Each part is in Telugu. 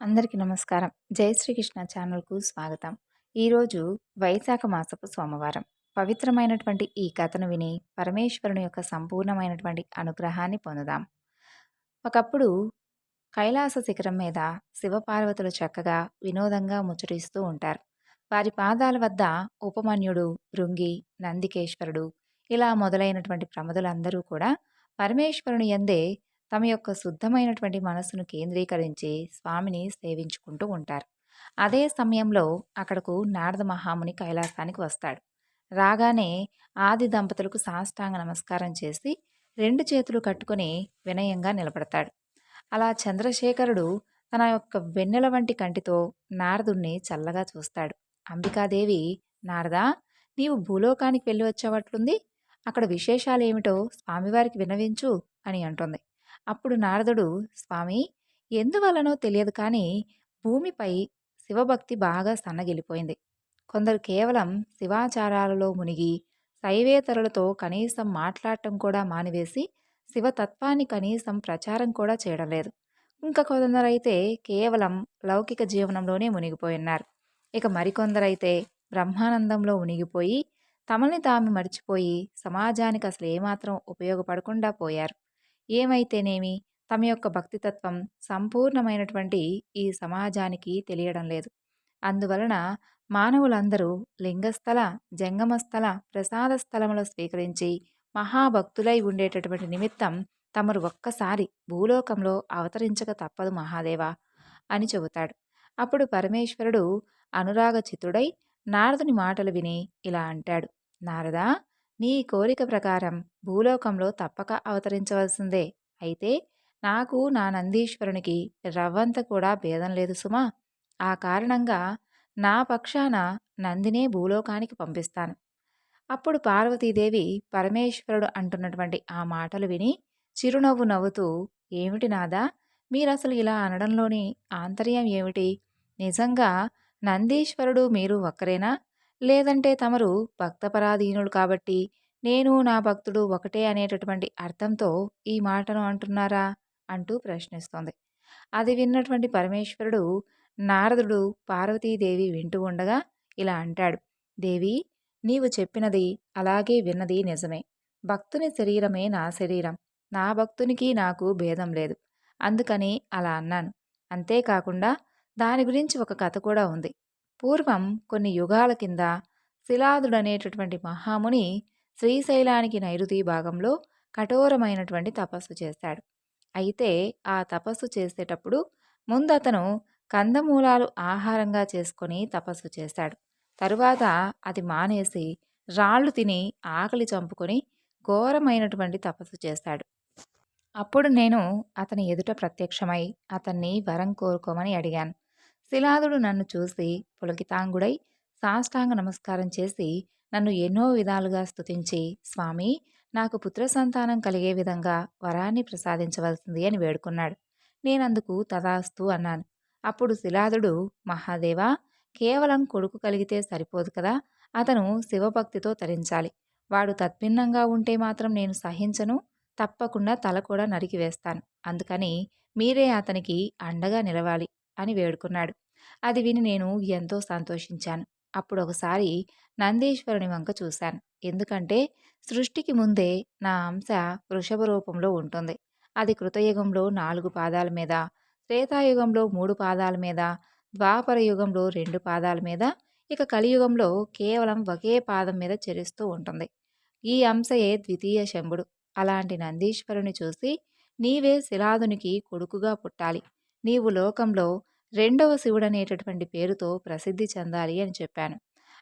అందరికీ నమస్కారం. జై శ్రీకృష్ణ ఛానల్కు స్వాగతం. ఈరోజు వైశాఖ మాసపు సోమవారం. పవిత్రమైనటువంటి ఈ కథను విని పరమేశ్వరుని యొక్క సంపూర్ణమైనటువంటి అనుగ్రహాన్ని పొందుదాం. ఒకప్పుడు కైలాస శిఖరం మీద శివపార్వతులు చక్కగా వినోదంగా ముచ్చటిస్తూ ఉంటారు. వారి పాదాల వద్ద ఉపమన్యుడు భృంగి నందికేశ్వరుడు ఇలా మొదలైనటువంటి ప్రమదులందరూ కూడా పరమేశ్వరుని ఎందే తమ యొక్క శుద్ధమైనటువంటి మనస్సును కేంద్రీకరించి స్వామిని సేవించుకుంటూ ఉంటారు. అదే సమయంలో అక్కడకు నారద మహాముని కైలాసానికి వస్తాడు. రాగానే ఆది దంపతులకు సాష్టాంగ నమస్కారం చేసి రెండు చేతులు కట్టుకొని వినయంగా నిలబడతాడు. అలా చంద్రశేఖరుడు తన యొక్క వెన్నెల వంటి కంటితో నారదుణ్ణి చల్లగా చూస్తాడు. అంబికాదేవి నారదా నీవు భూలోకానికి వెళ్ళి వచ్చేవట్లుంది? అక్కడ విశేషాలు ఏమిటో స్వామివారికి వినవించు అని అంటుంది. అప్పుడు నారదుడు స్వామి ఎందువలనో తెలియదు కానీ భూమిపై శివభక్తి బాగా సన్నగిలిపోయింది. కొందరు కేవలం శివాచారాలలో మునిగి శైవేతరులతో కనీసం మాట్లాడటం కూడా మానివేసి శివతత్వాన్ని కనీసం ప్రచారం కూడా చేయడం లేదు. ఇంకా కొందరైతే కేవలం లౌకిక జీవనంలోనే మునిగిపోయినారు. ఇక మరికొందరైతే బ్రహ్మానందంలో మునిగిపోయి తమల్ని తాము మర్చిపోయి సమాజానికి అసలు ఏమాత్రం ఉపయోగపడకుండా పోయారు. ఏమైతేనేమి? తమ యొక్క భక్తితత్వం సంపూర్ణమైనటువంటి ఈ సమాజానికి తెలియడం లేదు. అందువలన మానవులందరూ లింగస్థల జంగమస్థల ప్రసాద స్థలములో స్వీకరించి మహాభక్తులై ఉండేటటువంటి నిమిత్తం తమరు ఒక్కసారి భూలోకంలో అవతరించక తప్పదు మహాదేవ అని చెబుతాడు. అప్పుడు పరమేశ్వరుడు అనురాగచితుడై నారదుని మాటలు విని ఇలా అంటాడు. నారదా నీ కోరిక ప్రకారం భూలోకంలో తప్పక అవతరించవలసిందే. అయితే నాకు నా నందీశ్వరునికి రవ్వంత కూడా భేదం లేదు సుమా. ఆ కారణంగా నా పక్షాన నందినే భూలోకానికి పంపిస్తాను. అప్పుడు పార్వతీదేవి పరమేశ్వరుడు అంటున్నటువంటి ఆ మాటలు విని చిరునవ్వు నవ్వుతూ ఏమిటి నాదా మీరసలు ఇలా అనడంలోని ఆంతర్యం ఏమిటి? నిజంగా నందీశ్వరుడు మీరు ఒక్కరేనా? లేదంటే తమరు భక్తపరాధీనులు కాబట్టి నేను నా భక్తుడు ఒకటే అనేటటువంటి అర్థంతో ఈ మాటను అంటున్నారా అంటూ ప్రశ్నిస్తోంది. అది విన్నటువంటి పరమేశ్వరుడు నారదుడు పార్వతీదేవి వింటూ ఉండగా ఇలా అంటాడు. దేవి నీవు చెప్పినది అలాగే విన్నది నిజమే. భక్తుని శరీరమే నా శరీరం. నా భక్తునికి నాకు భేదం లేదు. అందుకని అలా అన్నాను. అంతేకాకుండా దాని గురించి ఒక కథ కూడా ఉంది. పూర్వం కొన్ని యుగాల కింద శిలాదుడనేటటువంటి మహాముని శ్రీశైలానికి నైరుతి భాగంలో కఠోరమైనటువంటి తపస్సు చేశాడు. అయితే ఆ తపస్సు చేసేటప్పుడు ముందు అతను కందమూలాలు ఆహారంగా చేసుకొని తపస్సు చేశాడు. తరువాత అది మానేసి రాళ్ళు తిని ఆకలి చంపుకొని ఘోరమైనటువంటి తపస్సు చేశాడు. అప్పుడు నేను అతని ఎదుట ప్రత్యక్షమై అతన్ని వరం కోరుకోమని అడిగాను. శిలాదుడు నన్ను చూసి పులకితాంగుడై సాష్టాంగ నమస్కారం చేసి నన్ను ఎన్నో విధాలుగా స్తుతించి స్వామి నాకు పుత్ర సంతానం కలిగే విధంగా వరాన్ని ప్రసాదించవలసింది అని వేడుకున్నాడు. నేనందుకు తదాస్తు అన్నాను. అప్పుడు శిలాదుడు మహాదేవా కేవలం కొడుకు కలిగితే సరిపోదు కదా అతను శివభక్తితో తరించాలి. వాడు తద్భిన్నంగా ఉంటే మాత్రం నేను సహించను తప్పకుండా తల కూడా నరికివేస్తాను అందుకని మీరే అతనికి అండగా నిలవాలి. అని వేడుకున్నాడు. అది విని నేను ఎంతో సంతోషించాను. అప్పుడు ఒకసారి నందీశ్వరుని వంక చూశాను. ఎందుకంటే సృష్టికి ముందే నా అంశ వృషభ రూపంలో ఉంటుంది. అది కృతయుగంలో నాలుగు పాదాల మీద త్రేతాయుగంలో మూడు పాదాల మీద ద్వాపర యుగంలో రెండు పాదాల మీద ఇక కలియుగంలో కేవలం ఒకే పాదం మీద చెరుస్తూ ఉంటుంది. ఈ అంశయే ద్వితీయ శంభుడు. అలాంటి నందీశ్వరుని చూసి నీవే శిలాదునికి కొడుకుగా పుట్టాలి. నీవు లోకంలో రెండవ శివుడు అనేటటువంటి పేరుతో ప్రసిద్ధి చెందాలి అని చెప్పాను.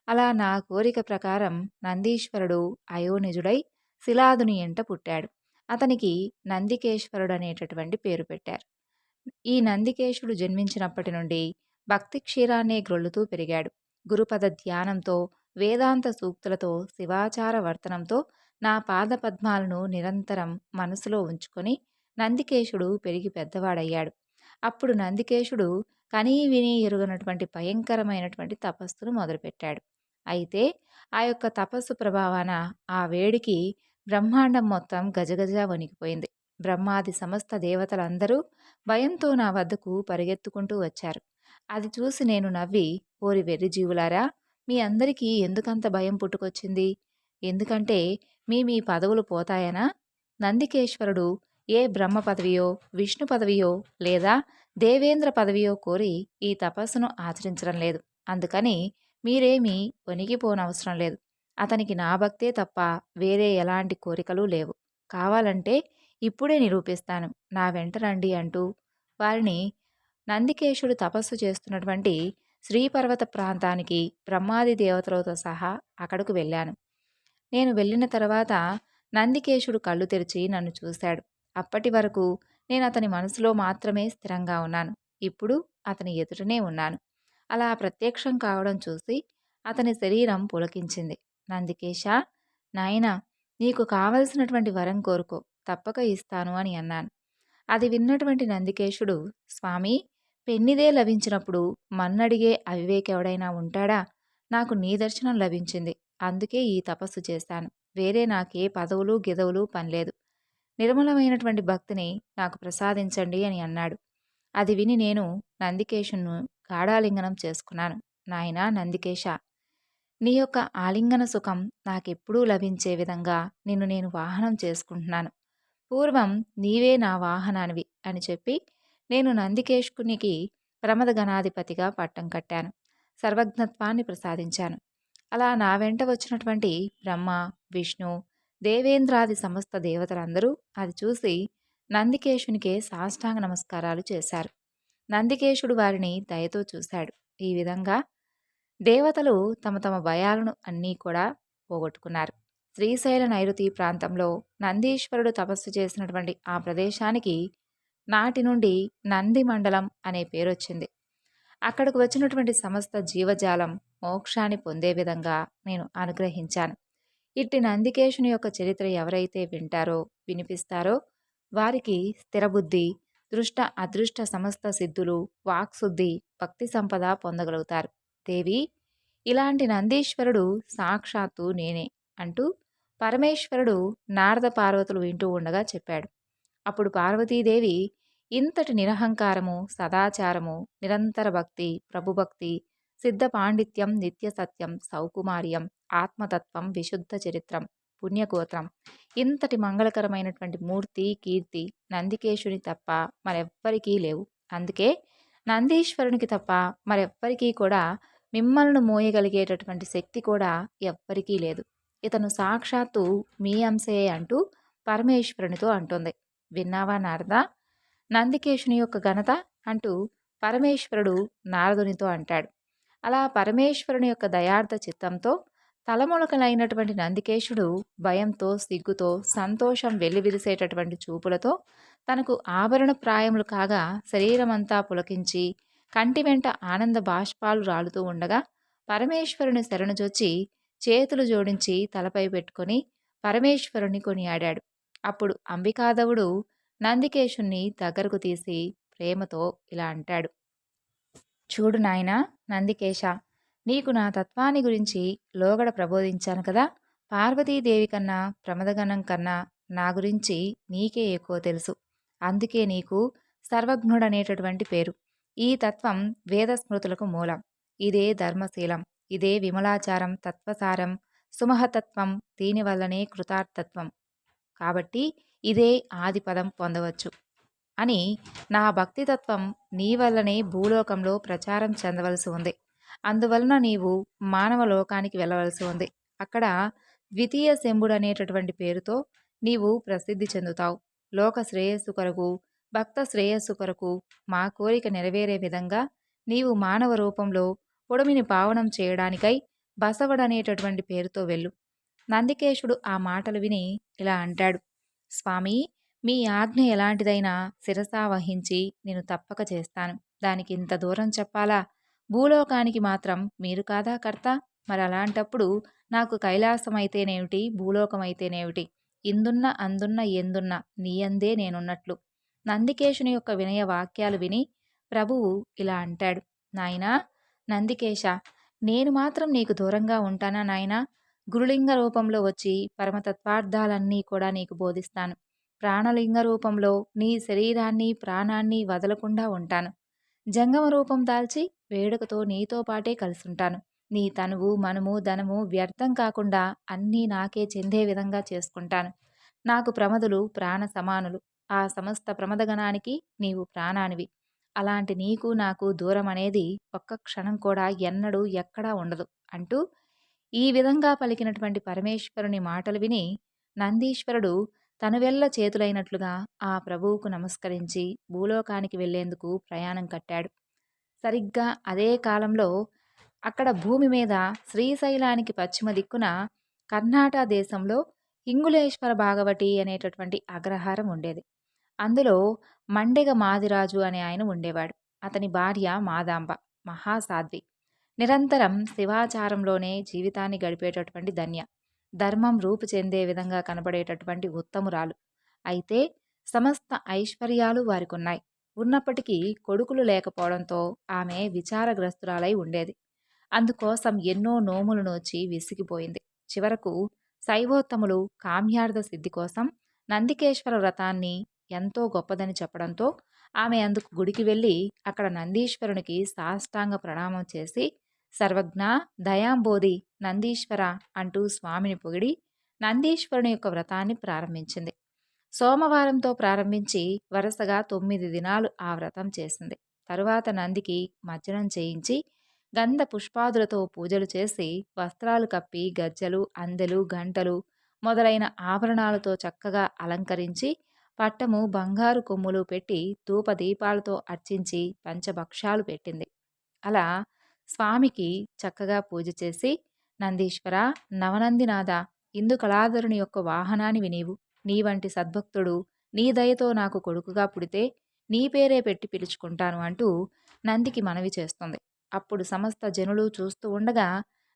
అలా నా కోరిక ప్రకారం నందీశ్వరుడు అయోనిజుడై శిలాదుని ఎంట పుట్టాడు. అతనికి నందికేశ్వరుడు అనేటటువంటి పేరు పెట్టారు. ఈ నందికేశుడు జన్మించినప్పటి నుండి భక్తి క్షీరాన్నే గ్రొల్లుతూ పెరిగాడు. గురుపద ధ్యానంతో వేదాంత సూక్తులతో శివాచార వర్తనంతో నా పాద పద్మాలను నిరంతరం మనసులో ఉంచుకొని నందికేశుడు పెరిగి పెద్దవాడయ్యాడు. అప్పుడు నందికేశుడు కనీ విని ఎరుగనటువంటి భయంకరమైనటువంటి తపస్సును మొదలుపెట్టాడు. అయితే ఆ యొక్క తపస్సు ప్రభావాన ఆ వేడికి బ్రహ్మాండం మొత్తం గజగజ వణికిపోయింది. బ్రహ్మాది సమస్త దేవతలందరూ భయంతో నా వద్దకు పరిగెత్తుకుంటూ వచ్చారు. అది చూసి నేను నవ్వి ఓరి వెర్రి జీవులారా మీ అందరికీ ఎందుకంత భయం పుట్టుకొచ్చింది? ఎందుకంటే మీ మీ పదవులు పోతాయనా? నందికేశ్వరుడు ఏ బ్రహ్మ పదవియో విష్ణు పదవియో లేదా దేవేంద్ర పదవియో కోరి ఈ తపస్సును ఆచరించడం లేదు. అందుకని మీరేమీ వణిగిపోనవసరం లేదు. అతనికి నా భక్తే తప్ప వేరే ఎలాంటి కోరికలు లేవు. కావాలంటే ఇప్పుడే నిరూపిస్తాను. నా వెంట రండి అంటూ వారిని నందికేశుడు తపస్సు చేస్తున్నటువంటి శ్రీపర్వత ప్రాంతానికి బ్రహ్మాది దేవతలతో సహా అక్కడకు వెళ్ళాను. నేను వెళ్ళిన తర్వాత నందికేశుడు కళ్ళు తెరిచి నన్ను చూశాడు. అప్పటి వరకు నేను అతని మనసులో మాత్రమే స్థిరంగా ఉన్నాను. ఇప్పుడు అతని ఎదుటనే ఉన్నాను. అలా ప్రత్యక్షం కావడం చూసి అతని శరీరం పులకించింది. నందికేశ నాయనా నీకు కావలసినటువంటి వరం కోరుకో. తప్పక ఇస్తాను అని అన్నాను. అది విన్నటువంటి నందికేశుడు స్వామి పెన్నిదే లభించినప్పుడు మన్నడిగే అవివేకెవడైనా ఉంటాడా? నాకు నీ దర్శనం లభించింది. అందుకే ఈ తపస్సు చేశాను. వేరే నాకే పదవులు గిదవులు పనిలేదు నిర్మలమైనటువంటి భక్తిని నాకు ప్రసాదించండి అని అన్నాడు. అది విని నేను నందికేశును గాఢాలింగనం చేసుకున్నాను. నాయనా నందికేశ నీ యొక్క ఆలింగన సుఖం నాకెప్పుడూ లభించే విధంగా నిన్ను నేను వాహనం చేసుకుంటున్నాను. పూర్వం నీవే నా వాహనానివి అని చెప్పి నేను నందికేష్కునికి ప్రమద గణాధిపతిగా పట్టం కట్టాను. సర్వజ్ఞత్వాన్ని ప్రసాదించాను. అలా నా వెంట వచ్చినటువంటి బ్రహ్మ విష్ణు దేవేంద్రాది సమస్త దేవతలందరూ అది చూసి నందికేశునికే సాష్టాంగ నమస్కారాలు చేశారు. నందికేశుడు వారిని దయతో చూశాడు. ఈ విధంగా దేవతలు తమ తమ భయాలను అన్నీ కూడా పోగొట్టుకున్నారు. శ్రీశైల నైరుతి ప్రాంతంలో నందీశ్వరుడు తపస్సు చేసినటువంటి ఆ ప్రదేశానికి నాటి నుండి నంది మండలం అనే పేరు వచ్చింది. అక్కడకు వచ్చినటువంటి సమస్త జీవజాలం మోక్షాన్ని పొందే విధంగా నేను అనుగ్రహించాను. ఇట్టి నందికేశుని యొక్క చరిత్ర ఎవరైతే వింటారో వినిపిస్తారో వారికి స్థిరబుద్ధి దృష్ట అదృష్ట సమస్త సిద్ధులు వాక్శుద్ధి భక్తి సంపద పొందగలుగుతారు. దేవి ఇలాంటి నందీశ్వరుడు సాక్షాత్తు నేనే అంటూ పరమేశ్వరుడు నారద పార్వతులు వింటూ ఉండగా చెప్పాడు. అప్పుడు పార్వతీదేవి ఇంతటి నిరహంకారము సదాచారము నిరంతర భక్తి ప్రభుభక్తి సిద్ధ పాండిత్యం నిత్య సత్యం సౌకుమార్యం ఆత్మతత్వం విశుద్ధ చరిత్రం పుణ్యగోత్రం. ఇంతటి మంగళకరమైనటువంటి మూర్తి కీర్తి నందికేశుని తప్ప మరెవ్వరికీ లేవు. అందుకే నందీశ్వరునికి తప్ప మరెవ్వరికీ కూడా మిమ్మల్ని మోయగలిగేటటువంటి శక్తి కూడా ఎవ్వరికీ లేదు. ఇతను సాక్షాత్తు మీ అంశే అంటూ పరమేశ్వరునితో అంటుంది. విన్నావా నారద? నందికేశుని యొక్క ఘనత అంటూ పరమేశ్వరుడు నారదునితో అంటాడు. అలా పరమేశ్వరుని యొక్క దయార్థ చిత్తంతో తలములకలైనటువంటి నందికేశుడు భయంతో సిగ్గుతో సంతోషం వెల్లివిరిసేటటువంటి చూపులతో తనకు ఆభరణ ప్రాయములు కాగా శరీరమంతా పులకించి కంటి వెంట ఆనంద బాష్పాలు రాలుతూ ఉండగా పరమేశ్వరుని శరణుజొచ్చి చేతులు జోడించి తలపై పెట్టుకొని పరమేశ్వరుని కొనియాడాడు. అప్పుడు అంబికాదవుడు నందికేశుణ్ణి దగ్గరకు తీసి ప్రేమతో ఇలా అంటాడు. చూడు నాయనా నందికేశ నీకు నా తత్వాన్ని గురించి లోగడ ప్రబోధించాను కదా. పార్వతీదేవి కన్నా ప్రమదగణం కన్నా నా గురించి నీకే ఎక్కువ తెలుసు. అందుకే నీకు సర్వజ్ఞుడనేటటువంటి పేరు. ఈ తత్వం వేద స్మృతులకు మూలం. ఇదే ధర్మశీలం. ఇదే విమలాచారం తత్వసారం సుమహతత్వం దీనివల్లనే కృతార్థత్వం. కాబట్టి ఇదే ఆదిపదం పొందవచ్చు. అని నా భక్తితత్వం నీ వల్లనే భూలోకంలో ప్రచారం చెందవలసి ఉంది. అందువలన నీవు మానవ లోకానికి వెళ్ళవలసి ఉంది. అక్కడ ద్వితీయ శంభుడు అనేటటువంటి పేరుతో నీవు ప్రసిద్ధి చెందుతావు. లోక శ్రేయస్సు కొరకు భక్త శ్రేయస్సు కొరకు మా కోరిక నెరవేరే విధంగా నీవు మానవ రూపంలో పొడమిని పావనం చేయడానికై బసవడనేటటువంటి పేరుతో వెళ్ళు. నందికేశుడు ఆ మాటలు విని ఇలా అంటాడు. స్వామి మీ ఆజ్ఞ ఎలాంటిదైనా శిరసా వహించి నేను తప్పక చేస్తాను. దానికి ఇంత దూరం చెప్పాలా? భూలోకానికి మాత్రం మీరు కాదా కర్త? మరి అలాంటప్పుడు నాకు కైలాసం భూలోకమైతేనేమిటి? భూలోకం ఇందున్న అందున్న ఎందున్న నీయందే నేనున్నట్లు. నందికేశుని యొక్క వినయ వాక్యాలు విని ప్రభువు ఇలా అంటాడు. నాయనా నందికేశ నేను మాత్రం నీకు దూరంగా ఉంటానా నాయనా? గురులింగ రూపంలో వచ్చి పరమతత్వార్థాలన్నీ కూడా నీకు బోధిస్తాను. ప్రాణలింగ రూపంలో నీ శరీరాన్ని ప్రాణాన్ని వదలకుండా ఉంటాను. జంగమ రూపం దాల్చి వేడుకతో నీతో పాటే కలుసుంటాను. నీ తనువు మనము ధనము వ్యర్థం కాకుండా అన్నీ నాకే చెందే విధంగా చేసుకుంటాను. నాకు ప్రమదులు ప్రాణ సమానులు. ఆ సమస్త ప్రమదగణానికి నీవు ప్రాణానివి. అలాంటి నీకు నాకు దూరం అనేది ఒక్క క్షణం కూడా ఎన్నడూ ఎక్కడా ఉండదు అంటూ ఈ విధంగా పలికినటువంటి పరమేశ్వరుని మాటలు విని నందీశ్వరుడు తనువెల్ల చేతులైనట్లుగా ఆ ప్రభువుకు నమస్కరించి భూలోకానికి వెళ్ళేందుకు ప్రయాణం కట్టాడు. సరిగ్గా అదే కాలంలో అక్కడ భూమి మీద శ్రీశైలానికి పశ్చిమ దిక్కున కర్ణాటక దేశంలో ఇంగులేశ్వర భాగవతి అనేటటువంటి అగ్రహారం ఉండేది. అందులో మండెగ మాదిరాజు అనే ఆయన ఉండేవాడు. అతని భార్య మాదాంబ మహాసాధ్వి. నిరంతరం శివాచారంలోనే జీవితాన్ని గడిపేటటువంటి ధన్య. ధర్మం రూపు చెందే విధంగా కనబడేటటువంటి ఉత్తమురాలు. అయితే సమస్త ఐశ్వర్యాలు వారికున్నాయి. ఉన్నప్పటికీ కొడుకులు లేకపోవడంతో ఆమె విచారగ్రస్తురాలై ఉండేది. అందుకోసం ఎన్నో నోములు నోచి విసిగిపోయింది. చివరకు శైవోత్తములు కామ్యార్థ సిద్ధి కోసం నందికేశ్వర వ్రతాన్ని ఎంతో గొప్పదని చెప్పడంతో ఆమె అందుకు గుడికి వెళ్ళి అక్కడ నందీశ్వరునికి సాష్టాంగ ప్రణామం చేసి సర్వజ్ఞ దయాంబోధి నందీశ్వర అంటూ స్వామిని పొగిడి నందీశ్వరుని యొక్క వ్రతాన్ని ప్రారంభించింది. సోమవారంతో ప్రారంభించి వరుసగా తొమ్మిది దినాలు ఆ వ్రతం చేసింది. తరువాత నందికి మజ్జనం చేయించి గంధ పుష్పాదులతో పూజలు చేసి వస్త్రాలు కప్పి గజ్జలు అందెలు గంటలు మొదలైన ఆభరణాలతో చక్కగా అలంకరించి పట్టము బంగారు కొమ్ములు పెట్టి ధూపదీపాలతో అర్చించి పంచభక్షాలు పెట్టింది. అలా స్వామికి చక్కగా పూజ చేసి నందీశ్వర నవనందినాథ ఇందు కళాధరుని యొక్క వాహనాన్ని వినీవు. నీ వంటి సద్భక్తుడు నీ దయతో నాకు కొడుకుగా పుడితే నీ పేరే పెట్టి పిలుచుకుంటాను అంటూ నందికి మనవి చేస్తుంది. అప్పుడు సమస్త జనులు చూస్తూ ఉండగా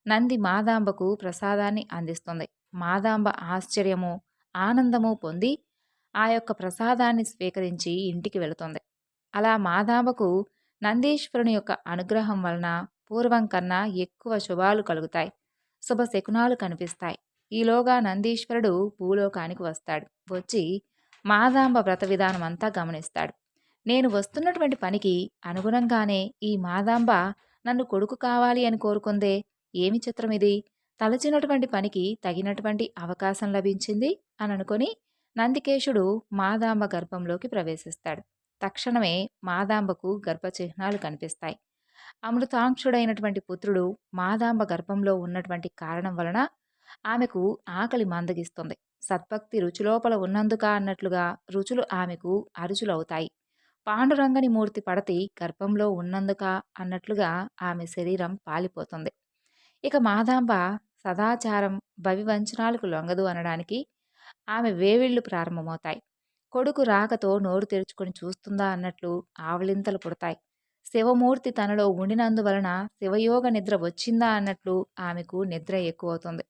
నంది మాదాంబకు ప్రసాదాన్ని అందిస్తుంది. మాదాంబ ఆశ్చర్యము ఆనందము పొంది ఆ యొక్క ప్రసాదాన్ని స్వీకరించి ఇంటికి వెళుతుంది. అలా మాదాంబకు నందీశ్వరుని యొక్క అనుగ్రహం వలన పూర్వం కన్నా ఎక్కువ శుభాలు కలుగుతాయి. శుభ శకునాలు కనిపిస్తాయి. ఈలోగా నందీశ్వరుడు భూలోకానికి వస్తాడు. వచ్చి మాదాంబ వ్రత విధానం అంతా గమనిస్తాడు. నేను వస్తున్నటువంటి పనికి అనుగుణంగానే ఈ మాదాంబ నన్ను కొడుకు కావాలి అని కోరుకుందే ఏమి చిత్రం ఇది తలచినటువంటి పనికి తగినటువంటి అవకాశం లభించింది అని అనుకొని నందికేశుడు మాదాంబ గర్భంలోకి ప్రవేశిస్తాడు. తక్షణమే మాదాంబకు గర్భచిహ్నాలు కనిపిస్తాయి. అమృతాంక్షుడైనటువంటి పుత్రుడు మాదాంబ గర్భంలో ఉన్నటువంటి కారణం వలన ఆమెకు ఆకలి మందగిస్తుంది. సద్భక్తి రుచిలోపల ఉన్నందుక అన్నట్లుగా రుచులు ఆమెకు అరుచులవుతాయి. పాండురంగని మూర్తి పడతి గర్భంలో ఉన్నందుక అన్నట్లుగా ఆమె శరీరం పాలిపోతుంది. ఇక మాదాంబ సదాచారం భవివంచనాలకు లొంగదు అనడానికి ఆమె వేవిళ్ళు ప్రారంభమవుతాయి. కొడుకు రాకతో నోరు తెరుచుకొని చూస్తుందా అన్నట్లు ఆవలింతలు పుడతాయి. శివమూర్తి తనలో ఉండినందువలన శివయోగ నిద్ర వచ్చిందా అన్నట్లు ఆమెకు నిద్ర ఎక్కువవుతుంది.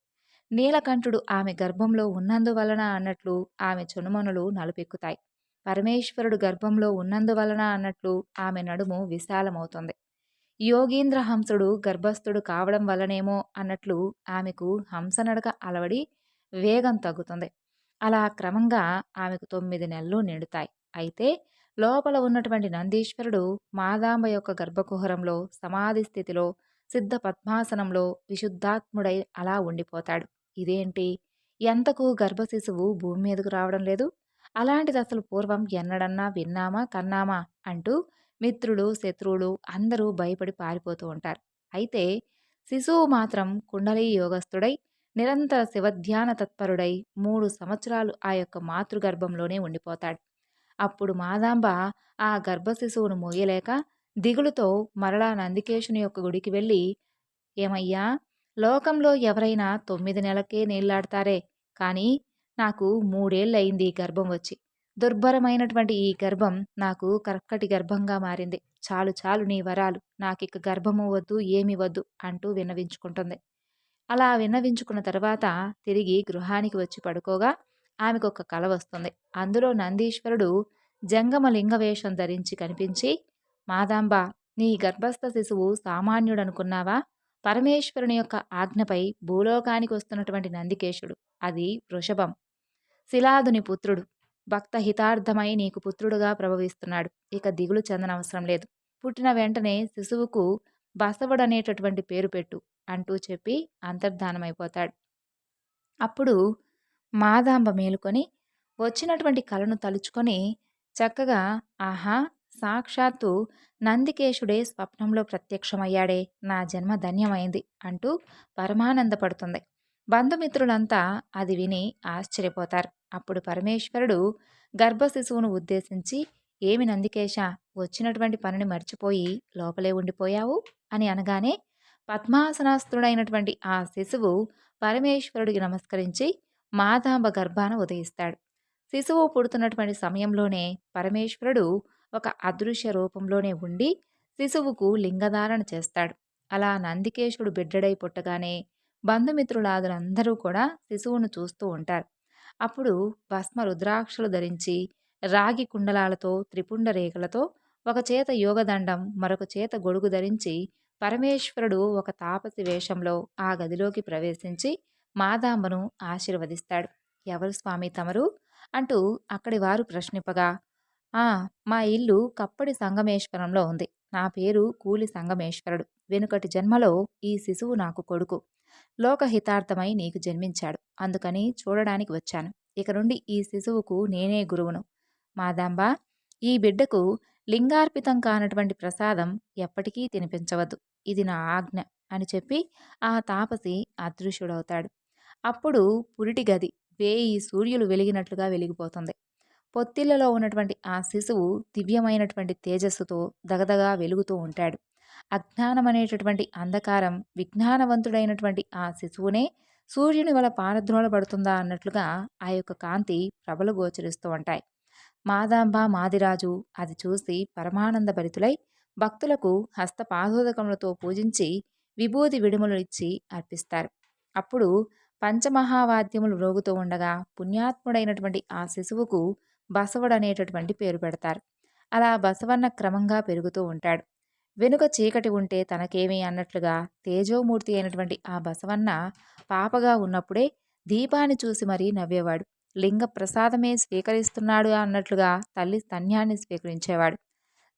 నీలకంఠుడు ఆమె గర్భంలో ఉన్నందువలన అన్నట్లు ఆమె చునుమనులు నలుపెక్కుతాయి. పరమేశ్వరుడు గర్భంలో ఉన్నందువలన అన్నట్లు ఆమె నడుము విశాలమవుతుంది. యోగీంద్ర హంసుడు గర్భస్థుడు కావడం వలనేమో అన్నట్లు ఆమెకు హంసనడక అలవడి వేగం తగ్గుతుంది. అలా క్రమంగా ఆమెకు తొమ్మిది నెలలు నిండుతాయి. అయితే లోపల ఉన్నటువంటి నందీశ్వరుడు మాదాంబ యొక్క గర్భకుహరంలో సమాధి స్థితిలో సిద్ధ పద్మాసనంలో విశుద్ధాత్ముడై అలా ఉండిపోతాడు. ఇదేంటి? ఎంతకు గర్భశిశువు భూమి మీదకు రావడం లేదు? అలాంటిది అసలు పూర్వం ఎన్నడన్నా విన్నామా కన్నామా? అంటూ మిత్రులు శత్రువులు అందరూ భయపడి పారిపోతూ ఉంటారు. అయితే శిశువు మాత్రం కుండలీ యోగస్థుడై నిరంతర శివధ్యాన తత్పరుడై మూడు సంవత్సరాలు ఆ యొక్క మాతృగర్భంలోనే ఉండిపోతాడు. అప్పుడు మాదాంబ ఆ గర్భశిశువును మోయలేక దిగులుతో మరలా నందికేశుని యొక్క గుడికి వెళ్ళి ఏమయ్యా లోకంలో ఎవరైనా తొమ్మిది నెలకే నీళ్ళాడతారే కానీ నాకు మూడేళ్ళయింది ఈ గర్భం వచ్చి. దుర్భరమైనటువంటి ఈ గర్భం నాకు కర్కటి గర్భంగా మారింది. చాలు చాలు నీ వరాలు. నాకిక గర్భము వద్దు ఏమి వద్దు అంటూ విన్నవించుకుంటుంది. అలా విన్నవించుకున్న తర్వాత తిరిగి గృహానికి వచ్చి పడుకోగా ఆమెకు ఒక కల వస్తుంది. అందులో నందీశ్వరుడు జంగమ లింగవేషం ధరించి కనిపించి మాదాంబ నీ గర్భస్థ శిశువు సామాన్యుడనుకున్నావా? పరమేశ్వరుని యొక్క ఆజ్ఞపై భూలోకానికి వస్తున్నటువంటి నందికేశుడు. అది వృషభం. శిలాదుని పుత్రుడు. భక్త హితార్థమై నీకు పుత్రుడుగా ప్రభవిస్తున్నాడు ఇక దిగులు చెందనవసరం లేదు. పుట్టిన వెంటనే శిశువుకు బసవుడనేటటువంటి పేరు పెట్టు అంటూ చెప్పి అంతర్ధానమైపోతాడు. అప్పుడు మాదాంబ మేలుకొని వచ్చినటువంటి కలను తలుచుకొని చక్కగా ఆహా! సాక్షాత్తు నందికేశుడే స్వప్నంలో ప్రత్యక్షమయ్యాడే నా జన్మ ధన్యమైంది అంటూ పరమానందపడుతుంది. బంధుమిత్రులంతా అది విని ఆశ్చర్యపోతారు. అప్పుడు పరమేశ్వరుడు గర్భ శిశువును ఉద్దేశించి ఏమి నందికేశ వచ్చినటువంటి పనిని మర్చిపోయి లోపలే ఉండిపోయావు? అని అనగానే పద్మాసనాస్తుడైనటువంటి ఆ శిశువు పరమేశ్వరుడికి నమస్కరించి మాతాంబ గర్భాన ఉదయిస్తాడు. శిశువు పుడుతున్నటువంటి సమయంలోనే పరమేశ్వరుడు ఒక అదృశ్య రూపంలోనే ఉండి శిశువుకు లింగధారణ చేస్తాడు. అలా నందికేశుడు బిడ్డడై పుట్టగానే బంధుమిత్రులాదులందరూ కూడా శిశువును చూస్తూ ఉంటారు. అప్పుడు భస్మ రుద్రాక్షలు ధరించి రాగి కుండలాలతో త్రిపుండ రేఖలతో ఒక చేత యోగదండం మరొక చేత గొడుగు ధరించి పరమేశ్వరుడు ఒక తాపసి వేషంలో ఆ గదిలోకి ప్రవేశించి మాదాంబను ఆశీర్వదిస్తాడు. ఎవరు స్వామి తమరు? అంటూ అక్కడి వారు ప్రశ్నింపగా ఆ మా ఇల్లు కప్పడి సంగమేశ్వరంలో ఉంది. నా పేరు కూలి సంగమేశ్వరుడు. వెనుకటి జన్మలో ఈ శిశువు నాకు కొడుకు. లోకహితార్థమై నీకు జన్మించాడు. అందుకని చూడడానికి వచ్చాను. ఇక నుండి ఈ శిశువుకు నేనే గురువును. మాదాంబ ఈ బిడ్డకు లింగార్పితం కానటువంటి ప్రసాదం ఎప్పటికీ తినిపించవద్దు. ఇది నా ఆజ్ఞ అని చెప్పి ఆ తాపసి అదృశ్యుడవుతాడు. అప్పుడు పురిటి గది వేయి సూర్యులు వెలిగినట్లుగా వెలిగిపోతుంది. పొత్తిళ్ళలో ఉన్నటువంటి ఆ శిశువు దివ్యమైనటువంటి తేజస్సుతో దగదగా వెలుగుతూ ఉంటాడు. అజ్ఞానం అనేటటువంటి అంధకారం విజ్ఞానవంతుడైనటువంటి ఆ శిశువునే సూర్యుని వల్ల పారద్రోళపడుతుందా అన్నట్లుగా ఆ యొక్క కాంతి ప్రభలు గోచరిస్తూ ఉంటాయి. మాదాంబ మాదిరాజు అది చూసి పరమానంద భరితులై భక్తులకు హస్తపాదోదకములతో పూజించి విభూది విడుములు ఇచ్చి అర్పిస్తారు. అప్పుడు పంచమహావాద్యములు రోగుతూ ఉండగా పుణ్యాత్ముడైనటువంటి ఆ శిశువుకు బసవుడు అనేటటువంటి పేరు పెడతారు. అలా బసవన్న క్రమంగా పెరుగుతూ ఉంటాడు. వెనుక చీకటి ఉంటే తనకేమీ అన్నట్లుగా తేజోమూర్తి అయినటువంటి ఆ బసవన్న పాపగా ఉన్నప్పుడే దీపాన్ని చూసి మరీ నవ్వేవాడు. లింగ ప్రసాదమే స్వీకరిస్తున్నాడు అన్నట్లుగా తల్లి స్తన్యాన్ని స్వీకరించేవాడు.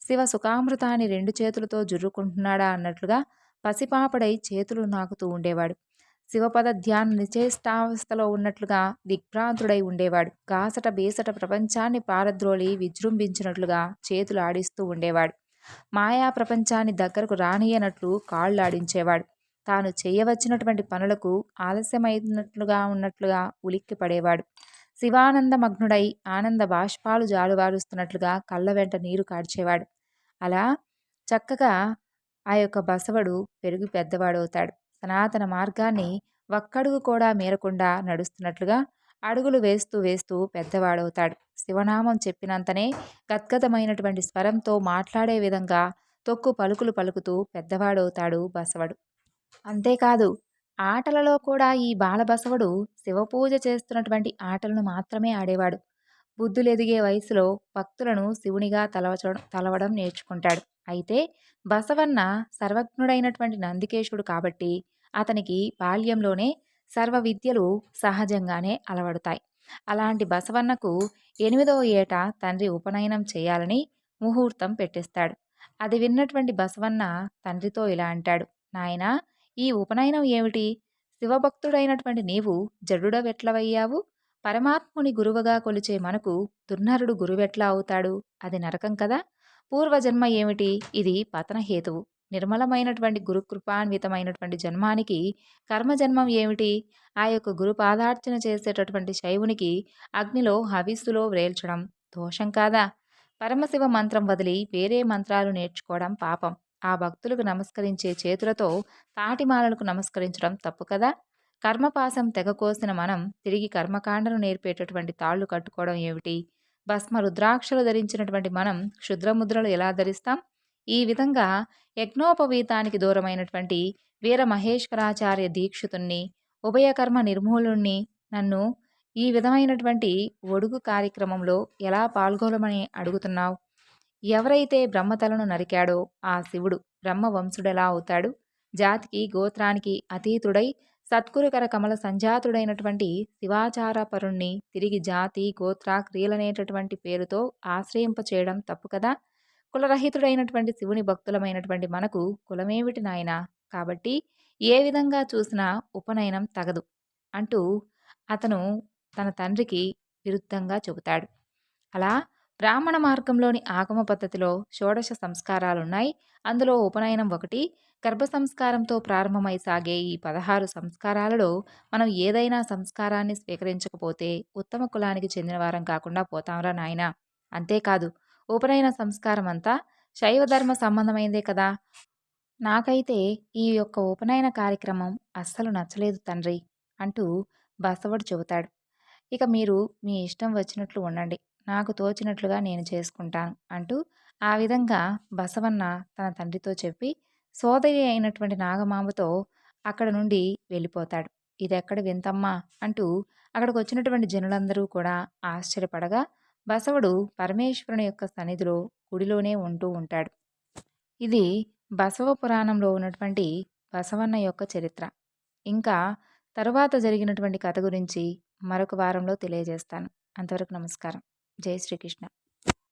శివ సుఖామృతాన్ని రెండు చేతులతో జుర్రుకుంటున్నాడా అన్నట్లుగా పసిపాపడై చేతులు నాకుతూ ఉండేవాడు. శివపద ధ్యాన నిచేష్టావస్థలో ఉన్నట్లుగా దిగ్భ్రాంతుడై ఉండేవాడు. గాసట బేసట ప్రపంచాన్ని పారద్రోలి విజృంభించినట్లుగా చేతులు ఆడిస్తూ ఉండేవాడు. మాయా ప్రపంచాన్ని దగ్గరకు రానియనట్లు కాళ్ళు ఆడించేవాడు తాను చేయవచ్చినటువంటి పనులకు ఆలస్యమైనట్లుగా ఉన్నట్లుగా ఉలిక్కి పడేవాడు శివానందమగ్నుడై ఆనంద బాష్పాలు జాలువారుస్తున్నట్లుగా కళ్ళ వెంట నీరు కార్చేవాడు. అలా చక్కగా ఆ యొక్క బసవడు పెరిగి పెద్దవాడవుతాడు. సనాతన మార్గాన్ని ఒక్కడుగు కూడా మేరకుండా నడుస్తున్నట్లుగా అడుగులు వేస్తూ వేస్తూ పెద్దవాడవుతాడు. శివనామం చెప్పినంతనే గద్గదమైనటువంటి స్వరంతో మాట్లాడే విధంగా తొక్కు పలుకులు పలుకుతూ పెద్దవాడవుతాడు బసవడు. అంతేకాదు ఆటలలో కూడా ఈ బాలబసవడు శివపూజ చేస్తున్నటువంటి ఆటలను మాత్రమే ఆడేవాడు. బుద్ధులెదిగే వయసులో భక్తులను శివునిగా తలవచడం తలవడం నేర్చుకుంటాడు. అయితే బసవన్న సర్వజ్ఞుడైనటువంటి నందికేశుడు కాబట్టి అతనికి బాల్యంలోనే సర్వ విద్యలు సహజంగానే అలవడతాయి. అలాంటి బసవన్నకు ఎనిమిదవ ఏట తండ్రి ఉపనయనం చేయాలని ముహూర్తం పెట్టిస్తాడు. అది విన్నటువంటి బసవన్న తండ్రితో ఇలా అంటాడు నాయనా ఈ ఉపనయనం ఏమిటి? శివభక్తుడైనటువంటి నీవు జడుడవెట్లవయ్యావు పరమాత్ముని గురువుగా కొలిచే మనకు దుర్నరుడు గురువెట్లా అవుతాడు? అది నరకం కదా? పూర్వజన్మ ఏమిటి? ఇది పతనహేతువు నిర్మలమైనటువంటి గురుకృపాన్వితమైనటువంటి జన్మానికి కర్మజన్మం ఏమిటి? ఆ యొక్క గురుపాదార్చన చేసేటటువంటి శైవునికి అగ్నిలో హవిస్సులో వ్రేల్చడం దోషం కాదా? పరమశివ మంత్రం వదిలి వేరే మంత్రాలు నేర్చుకోవడం పాపం. ఆ భక్తులకు నమస్కరించే చేతులతో తాటిమాలలకు నమస్కరించడం తప్పు కదా? కర్మపాసం తెగకోసిన మనం తిరిగి కర్మకాండను నేర్పేటటువంటి తాళ్ళు కట్టుకోవడం ఏమిటి? భస్మ రుద్రాక్షలు ధరించినటువంటి మనం క్షుద్రముద్రలు ఎలా ధరిస్తాం? ఈ విధంగా యజ్ఞోపవీతానికి దూరమైనటువంటి వీర మహేశ్వరాచార్య దీక్షితుణ్ణి ఉభయకర్మ నిర్మూలుణ్ణి నన్ను ఈ విధమైనటువంటి ఒడుగు కార్యక్రమంలో ఎలా పాల్గొనమని అడుగుతున్నావు? ఎవరైతే బ్రహ్మతలను నరికాడో ఆ శివుడు బ్రహ్మవంశుడెలా అవుతాడు? జాతికి గోత్రానికి అతీతుడై సత్కురుకర కమల సంజాతుడైనటువంటి శివాచారపరుణ్ణి తిరిగి జాతి గోత్ర క్రియలనేటటువంటి పేరుతో ఆశ్రయింపచేయడం తప్పు కదా? కులరహితుడైనటువంటి శివుని భక్తులమైనటువంటి మనకు కులమేమిటి నాయన? కాబట్టి ఏ విధంగా చూసినా ఉపనయనం తగదు అంటూ అతను తన తండ్రికి విరుద్ధంగా చెబుతాడు. అలా బ్రాహ్మణ మార్గంలోని ఆగమ పద్ధతిలో షోడశ సంస్కారాలున్నాయి. అందులో ఉపనయనం ఒకటి గర్భ సంస్కారంతో ప్రారంభమై సాగే ఈ పదహారు సంస్కారాలలో మనం ఏదైనా సంస్కారాన్ని స్వీకరించకపోతే ఉత్తమ కులానికి చెందిన వారం కాకుండా పోతాంరా నాయన. అంతేకాదు ఉపనయన సంస్కారం అంతా శైవ ధర్మ సంబంధమైందే కదా. నాకైతే ఈ యొక్క ఉపనయన కార్యక్రమం అస్సలు నచ్చలేదు తండ్రి అంటూ బసవడు చెబుతాడు. ఇక మీరు మీ ఇష్టం వచ్చినట్లు ఉండండి నాకు తోచినట్లుగా నేను చేసుకుంటాను అంటూ ఆ విధంగా బసవన్న తన తండ్రితో చెప్పి సోదరి అయినటువంటి నాగమామతో అక్కడ నుండి వెళ్ళిపోతాడు. ఇది ఎక్కడ వింతమ్మా? అంటూ అక్కడికి వచ్చినటువంటి జనులందరూ కూడా ఆశ్చర్యపడగా బసవుడు పరమేశ్వరుని యొక్క సన్నిధిలో గుడిలోనే ఉంటూ ఉంటాడు. ఇది బసవ పురాణంలో ఉన్నటువంటి బసవన్న యొక్క చరిత్ర. ఇంకా తరువాత జరిగినటువంటి కథ గురించి మరొక వారంలో తెలియజేస్తాను. అంతవరకు నమస్కారం. జై శ్రీకృష్ణ.